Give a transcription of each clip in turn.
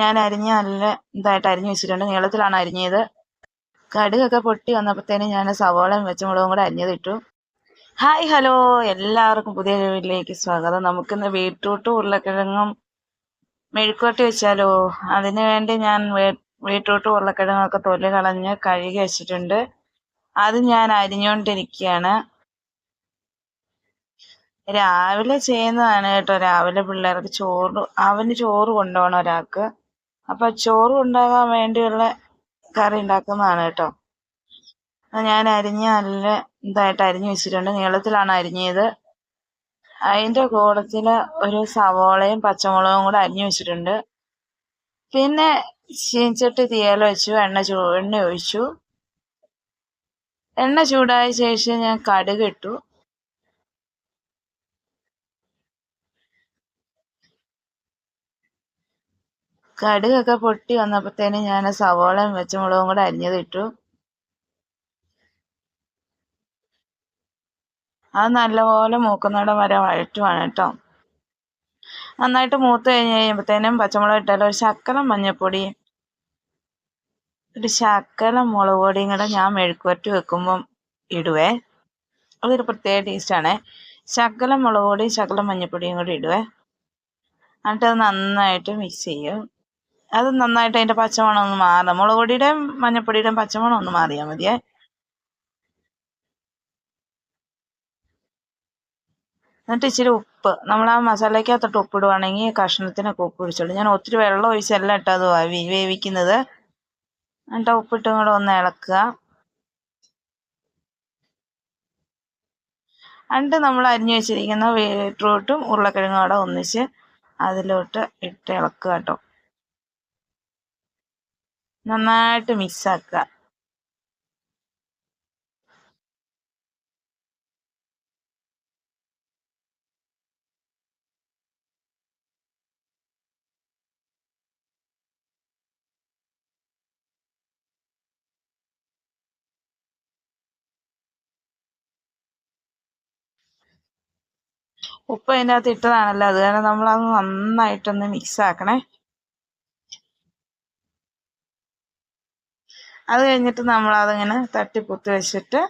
ഞാൻ അരിഞ്ഞ് നല്ല ഇതായിട്ട് അരിഞ്ഞ് വെച്ചിട്ടുണ്ട്. നീളത്തിലാണ് അരിഞ്ഞത്. കടുകൊക്കെ പൊട്ടി വന്നപ്പോഴത്തേനും ഞാൻ സവോളയും പച്ചമുളകും കൂടെ അരിഞ്ഞതിട്ടു ഹായ് ഹലോ. എല്ലാവർക്കും പുതിയ വീട്ടിലേക്ക് സ്വാഗതം. നമുക്കിന്ന് ബീട്രൂട്ടും ഉരുളക്കിഴങ്ങും മെഴുക്കോട്ടി വെച്ചാലോ? അതിനു വേണ്ടി ഞാൻ ബീട്രൂട്ടും ഉരുളക്കിഴങ്ങൊക്കെ തൊലി കളഞ്ഞ് കഴുകി വെച്ചിട്ടുണ്ട്. അത് ഞാൻ അരിഞ്ഞുകൊണ്ടിരിക്കുകയാണ്. രാവിലെ ചെയ്യുന്നതാണ് കേട്ടോ. രാവിലെ പിള്ളേർക്ക് ചോറ് അവന് ചോറ് കൊണ്ടുപോകണം ഒരാൾക്ക്. അപ്പൊ ചോറ് ഉണ്ടാകാൻ വേണ്ടിയുള്ള കറി ഉണ്ടാക്കുന്നതാണ് കേട്ടോ. ഞാൻ അരിഞ്ഞ് നല്ല ഇതായിട്ട് അരിഞ്ഞു വെച്ചിട്ടുണ്ട്. നീളത്തിലാണ് അരിഞ്ഞത്. അതിന്റെ കൂടത്തിൽ ഒരു സവോളയും പച്ചമുളകും കൂടെ അരിഞ്ഞു വെച്ചിട്ടുണ്ട്. പിന്നെ ചീഞ്ചട്ടി തീയൽ വെച്ചു എണ്ണ ചൂ എണ്ണ ഒഴിച്ചു. എണ്ണ ചൂടായ ശേഷം ഞാൻ കടുക് ഇട്ടു. കടുകൊക്കെ പൊട്ടി വന്നപ്പോഴത്തേനും ഞാൻ സവോളയും പച്ചമുളകും കൂടെ അരിഞ്ഞതിട്ടു. അത് നല്ലപോലെ മൂക്കുന്നവിടെ വരെ വഴറ്റുവാണ് കേട്ടോ. നന്നായിട്ട് മൂത്ത് കഴിഞ്ഞ് കഴിയുമ്പോഴത്തേനും പച്ചമുളക് ഇട്ടാലും ഒരു ശക്കലം മഞ്ഞൾപ്പൊടി ഒരു ശക്കലം മുളക് പൊടിയും കൂടെ ഞാൻ മെഴുക്കുവരട്ടി വെക്കുമ്പം ഇടുവേ. അതൊരു പ്രത്യേക ടേസ്റ്റാണേ ശക്കലം മുളക് പൊടിയും ശകലം മഞ്ഞൾപ്പൊടിയും കൂടി ഇടുവേ. എന്നിട്ട് അത് നന്നായിട്ട് മിക്സ് ചെയ്യും. അത് നന്നായിട്ട് അതിന്റെ പച്ചമണം ഒന്ന് മാറണം. മുളക് പൊടിയുടെയും മഞ്ഞപ്പൊടിയുടെയും പച്ചമണം ഒന്ന് മാറിയാൽ മതിയേ. എന്നിട്ട് ഇച്ചിരി ഉപ്പ്. നമ്മൾ ആ മസാലയ്ക്കകത്തോട്ട് ഉപ്പിടുവാണെങ്കിൽ കഷ്ണത്തിനൊക്കെ ഉപ്പ് പിടിച്ചോളൂ ഞാൻ ഒത്തിരി വെള്ളം ഒഴിച്ചല്ല അത് വേവിക്കുന്നത്. എന്നിട്ട് ഉപ്പിട്ടും കൂടെ ഒന്ന് ഇളക്കുക. എന്നിട്ട് നമ്മൾ അരിഞ്ഞു വെച്ചിരിക്കുന്ന ബീട്രൂട്ടും ഉരുളക്കിഴങ്ങും കൂടെ ഒന്നിച്ച് അതിലോട്ട് ഇട്ട് ഇളക്കുക കേട്ടോ. നന്നായിട്ട് മിക്സ് ആക്കുക. ഉപ്പ് അതിന്റെ അകത്ത് ഇട്ടതാണല്ലോ. അത് കാരണം നമ്മളത് നന്നായിട്ടൊന്ന് മിക്സ് ആക്കണേ. അത് കഴിഞ്ഞിട്ട് നമ്മൾ അതിങ്ങനെ തട്ടി കുത്തി വെച്ചിട്ട്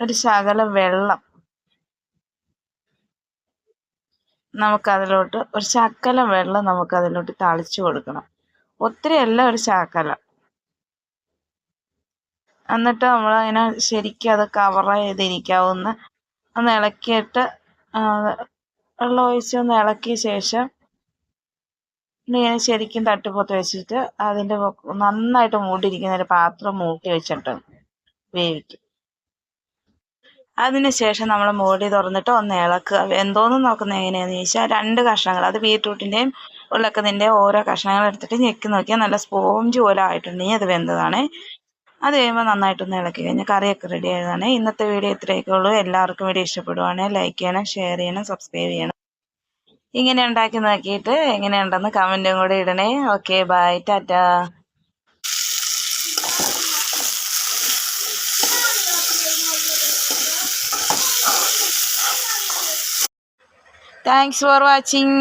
ഒരു ശകല വെള്ളം നമുക്കതിലോട്ട് ഒരു ശക്കല വെള്ളം നമുക്കതിലോട്ട് തളിച്ചു കൊടുക്കണം. ഒത്തിരി അല്ല ഒരു ശകലം. എന്നിട്ട് നമ്മൾ അതിനെ ശരിക്കും അത് കവർ ചെയ്തിരിക്കാവുന്ന ഒന്ന് ഇളക്കിയിട്ട് വെള്ളം ഒഴിച്ച് ഒന്ന് ഇളക്കിയ ശേഷം ഇങ്ങനെ ശരിക്കും തട്ടിപ്പുറത്ത് വെച്ചിട്ട് അതിന്റെ നന്നായിട്ട് മൂടിയിരിക്കുന്ന ഒരു പാത്രം മൂട്ടി വെച്ചിട്ട് വേവിക്കും. അതിനുശേഷം നമ്മൾ മൂടി തുറന്നിട്ട് ഒന്ന് ഇളക്കുക. എന്തോന്ന് നോക്കുന്നത് എങ്ങനെയാണെന്ന് ചോദിച്ചാൽ രണ്ട് കഷ്ണങ്ങൾ. അത് ബീട്രൂട്ടിന്റെയും ഉരുളക്കതിന്റെയും ഓരോ കഷ്ണങ്ങൾ എടുത്തിട്ട് ഞെക്കി നോക്കിയാൽ നല്ല സ്പോഞ്ച് പോലെ ആയിട്ടുണ്ടെങ്കിൽ അത് വെന്തതാണ്. അത് കഴിയുമ്പോൾ നന്നായിട്ടൊന്ന് ഇളക്കി കഴിഞ്ഞാൽ കറിയൊക്കെ റെഡി ആയതാണ്. ഇന്നത്തെ വീഡിയോ ഇത്രയൊക്കെ ഉള്ളൂ. എല്ലാവർക്കും വീഡിയോ ഇഷ്ടപ്പെടുവാണെങ്കിൽ ലൈക്ക് ചെയ്യണം ഷെയർ ചെയ്യണം സബ്സ്ക്രൈബ് ചെയ്യണം. ഇങ്ങനെ ഉണ്ടാക്കി നോക്കിയിട്ട് എങ്ങനെയുണ്ടെന്ന് കമന്റും കൂടെ ഇടണേ. Okay bye Tata. Thanks for watching